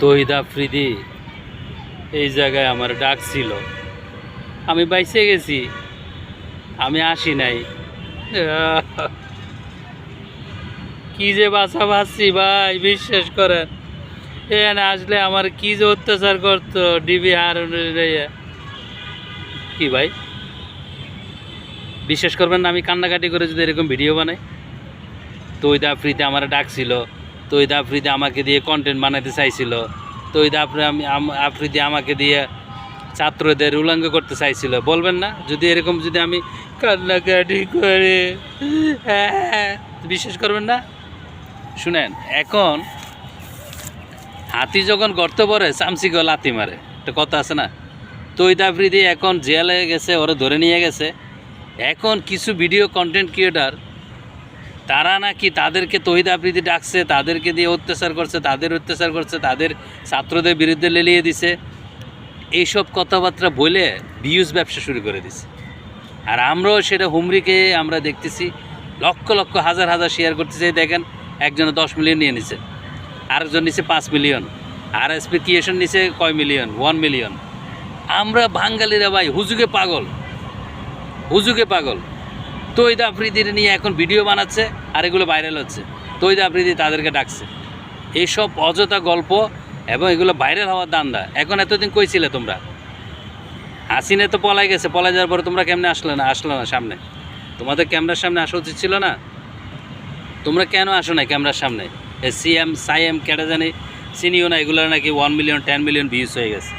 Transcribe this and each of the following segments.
তহিদ আফ্রিদি এই জায়গায় আমার ডাক ছিল। আমি বাইসে গেছি। আমি আসি নাই। কি যে বাসা বাঁচছি ভাই, বিশ্বাস করেন। এখানে আসলে আমার কি যে অত্যাচার করতো ডিবি হারুন কি ভাই? বিশ্বাস করবেন না, আমি কান্নাকাটি করে যদি এরকম ভিডিও বানাই তৈদ আফ্রিতে আমার ডাকছিল তৈদ আফ্রিদি আমাকে দিয়ে কন্টেন্ট বানাতে চাইছিল। তৈদ আফ্রি আমি আফ্রিদি আমাকে দিয়ে ছাত্রদের উলঙ্গ করতে চাইছিল। বলবেন না? যদি এরকম যদি আমি কান্নাকাটি করে হ্যাঁ, বিশ্বাস করবেন না? শুনেন এখন হাতি যখন গর্ত পরে পড়ে চামচিকে লাতি মারে। একটা কথা আছে না? তৈদ আফ্রিদি এখন জেলে গেছে ওরা ধরে নিয়ে গেছে। এখন কিছু ভিডিও কন্টেন্ট ক্রিয়েটার তারা নাকি তাদেরকে তহিদ আফ্রিদি ডাকছে, তাদেরকে দিয়ে অত্যাচার করছে, তাদের অত্যাচার করছে, তাদের ছাত্রদের বিরুদ্ধে লেলিয়ে দিছে। এইসব কথাবার্তা বলে ভিউজ ব্যবসা শুরু করে দিছে। আর আমরাও সেটা হুমরিকে আমরা দেখতেছি, লক্ষ লক্ষ, হাজার হাজার শেয়ার করতেছে। দেখেন, একজনে দশ মিলিয়ন নিয়ে নিছে, আরেকজন নিছে পাঁচ মিলিয়ন আর এসপি ক্রিয়েশন নিছে কয় মিলিয়ন ওয়ান মিলিয়ন আমরা বাঙালিরা ভাই, হুজুগে পাগল হুজুগে পাগল। তৈদ আফ্রিদির নিয়ে এখন ভিডিও বানাচ্ছে আর এগুলো ভাইরাল হচ্ছে। তৈদ আফ্রিদি তাদেরকে ডাকছে। এইসব অযথা গল্প এবং এগুলো ভাইরাল হওয়ার দান্দা। এখন এতদিন কইছিলে তোমরা? হাসিনে তো পলাই গেছে, পলাই যাওয়ার পরে তোমরা কেমনে আসলে না, আসলো না সামনে? তোমাদের ক্যামেরার সামনে আসা উচিত ছিল না? তোমরা কেন আসো না ক্যামেরার সামনে? এ সিএম, সাইএম কেটে জানি চিনিও না এগুলো নাকি one million ten million views হয়ে গেছে।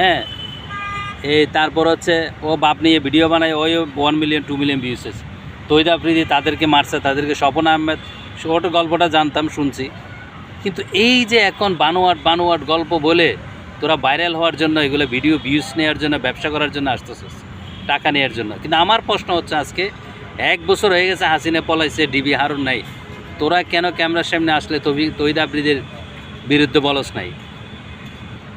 হ্যাঁ এই তারপর হচ্ছে ও বাপ নিয়ে ভিডিও বানায়, ওই one million two million views হয়েছে তৈদ আফ্রিদি তাদেরকে মারছে, তাদেরকে স্বপন আহমেদ ওটা গল্পটা জানতাম, শুনছি। কিন্তু এই যে এখন বানোয়াট বানোয়াট গল্প বলে তোরা ভাইরাল হওয়ার জন্য, এগুলো ভিডিও ভিউজ নেওয়ার জন্য, ব্যবসা করার জন্য আসতেছিস, টাকা নেওয়ার জন্য। কিন্তু আমার প্রশ্ন হচ্ছে আজকে, এক বছর হয়ে গেছে হাসিনে পলাইছে, ডিবি হারুন নাই। তোরা কেন ক্যামেরার সামনে আসলে তবি তৈদ আফ্রিদের বিরুদ্ধে বলস নাই?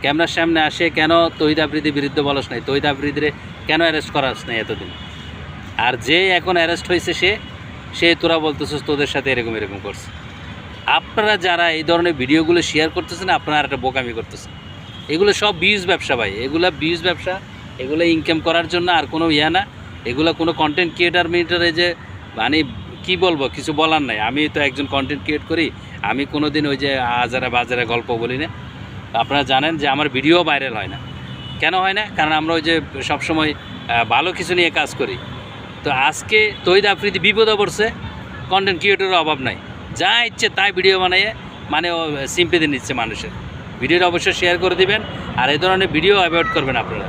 ক্যামেরার সামনে আসে, কেন তহিদ আফ্রিদির বিরুদ্ধে বলস নাই? তহিদ আফ্রিদিরে কেন অ্যারেস্ট করাস নাই এতদিন? আর যে এখন অ্যারেস্ট হয়েছে সে সে তোরা বলতেছিস তোদের সাথে এরকম এরকম করছে। আপনারা যারা এই ধরনের ভিডিওগুলো শেয়ার করতেছেন, আপনারা একটা বোকামি করতেছেন। এগুলো সব বিউজ ব্যবসা ভাই। এগুলো বিউজ ব্যবসা, এগুলো ইনকাম করার জন্য আর কোনো ইয়া না। এগুলো কোনো কন্টেন্ট ক্রিয়েটার মিটারে যে মানে কি বলব, কিছু বলার নাই। আমি তো একজন কন্টেন্ট ক্রিয়েট করি, আমি কোনো দিন ওই যে আজারা বাজারে গল্প বলি না। আপনারা জানেন যে আমার ভিডিও ভাইরাল হয় না। কেন হয় না? কারণ আমরা ওই যে সবসময় ভালো কিছু নিয়ে কাজ করি। তো আজকে তৈদ আফ্রিদি বিপদে পড়ছে কন্টেন্ট ক্রিয়েটরের অভাব নাই। যা ইচ্ছে তাই ভিডিও বানিয়ে মানে ও সিম্পিতে নিচ্ছে মানুষের। ভিডিওটা অবশ্যই শেয়ার করে দিবেন, আর এই ধরনের ভিডিও অ্যাভয়েড করবেন আপনারা।